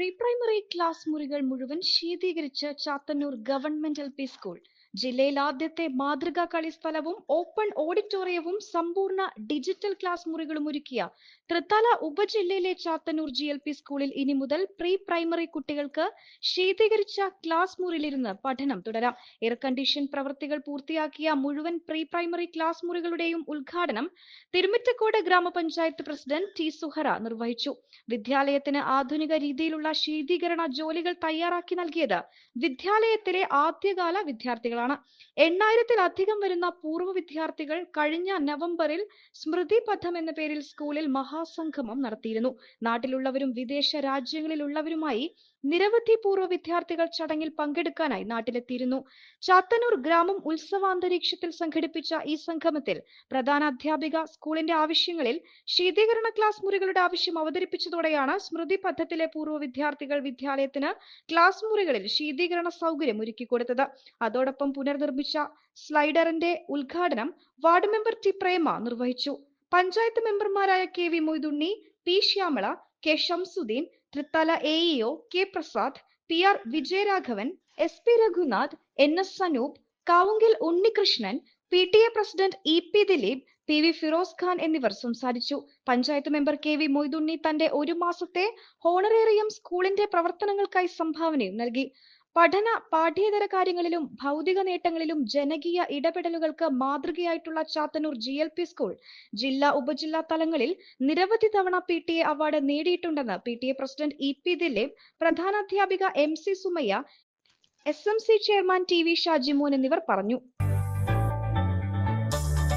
Pre primary class മുറികൾ മുഴുവൻ ശീതീകരിച്ച് Chathannur government L P school ജില്ലയിൽ ആദ്യത്തെ മാതൃകാ കളിസ്ഥലവും ഓപ്പൺ ഓഡിറ്റോറിയവും സമ്പൂർണ ഡിജിറ്റൽ ക്ലാസ് മുറികളും ഒരുക്കിയ തൃത്താല ഉപജില്ലയിലെ ചാത്തന്നൂർ ജി എൽ പി സ്കൂളിൽ ഇനി മുതൽ പ്രീ പ്രൈമറി കുട്ടികൾക്ക് ശീതീകരിച്ച ക്ലാസ് മുറിയിലിരുന്ന് പഠനം തുടരാം. എയർ കണ്ടീഷൻ പ്രവൃത്തികൾ പൂർത്തിയാക്കിയ മുഴുവൻ പ്രീ പ്രൈമറി ക്ലാസ് മുറികളുടെയും ഉദ്ഘാടനം തിരുമിറ്റക്കോട് ഗ്രാമപഞ്ചായത്ത് പ്രസിഡന്റ് ടി സുഹറ നിർവഹിച്ചു. വിദ്യാലയത്തിന് ആധുനിക രീതിയിലുള്ള ശീതീകരണ ജോലികൾ തയ്യാറാക്കി നൽകിയത് വിദ്യാലയത്തിലെ ആദ്യകാല വിദ്യാർത്ഥികളാണ്. എണ്ണായിരത്തിലധികം വരുന്ന പൂർവ വിദ്യാർത്ഥികൾ കഴിഞ്ഞ നവംബറിൽ സ്മൃതി പഥം എന്ന പേരിൽ സ്കൂളിൽ മഹാസംഗമം നടത്തിയിരുന്നു. നാട്ടിലുള്ളവരും വിദേശ രാജ്യങ്ങളിലുള്ളവരുമായി നിരവധി പൂർവ വിദ്യാർത്ഥികൾ ചടങ്ങിൽ പങ്കെടുക്കാനായി നാട്ടിലെത്തിയിരുന്നു. ചാത്തന്നൂർ ഗ്രാമം ഉത്സവാന്തരീക്ഷത്തിൽ സംഘടിപ്പിച്ച ഈ സംഗമത്തിൽ പ്രധാന അധ്യാപിക സ്കൂളിന്റെ ആവശ്യങ്ങളിൽ ശീതീകരണ ക്ലാസ് മുറികളുടെ ആവശ്യം അവതരിപ്പിച്ചതോടെയാണ് സ്മൃതി പദ്ധത്തിലെ പൂർവ വിദ്യാർത്ഥികൾ വിദ്യാലയത്തിന് ക്ലാസ് മുറികളിൽ ശീതീകരണ സൗകര്യം ഒരുക്കി കൊടുത്തത്. അതോടൊപ്പം പുനർനിർമ്മിച്ച സ്ലൈഡറിന്റെ ഉദ്ഘാടനം വാർഡ് മെമ്പർ ടി പ്രേമ നിർവഹിച്ചു. പഞ്ചായത്ത് മെമ്പർമാരായ K V Moythunni P Shyamala K Shamsuddin Thrithala A EO K Prasad P R Vijayaraghavan S P Raghunath N S Sanoop Kavungal Unnikrishnan P T A president E P Dileep P V Firoz Khan എന്നിവർ സംസാരിച്ചു. Panchayat member K V Moythunni തന്റെ ഒരു മാസത്തെ honorarium സ്കൂളിന്റെ പ്രവർത്തനങ്ങൾക്കായി സംഭാവനയും നൽകി. പഠന പാഠ്യേതര കാര്യങ്ങളിലും ഭൗതിക നേട്ടങ്ങളിലും ജനകീയ ഇടപെടലുകൾക്ക് മാതൃകയായിട്ടുള്ള Chathannur G L P school ജില്ലാ ഉപജില്ലാ തലങ്ങളിൽ നിരവധി തവണ P T A award നേടിയിട്ടുണ്ടെന്ന് P T A president E P Dileep പ്രധാനാധ്യാപിക M C Sumayya S M C chairman T V Shajimon എന്നിവർ പറഞ്ഞു.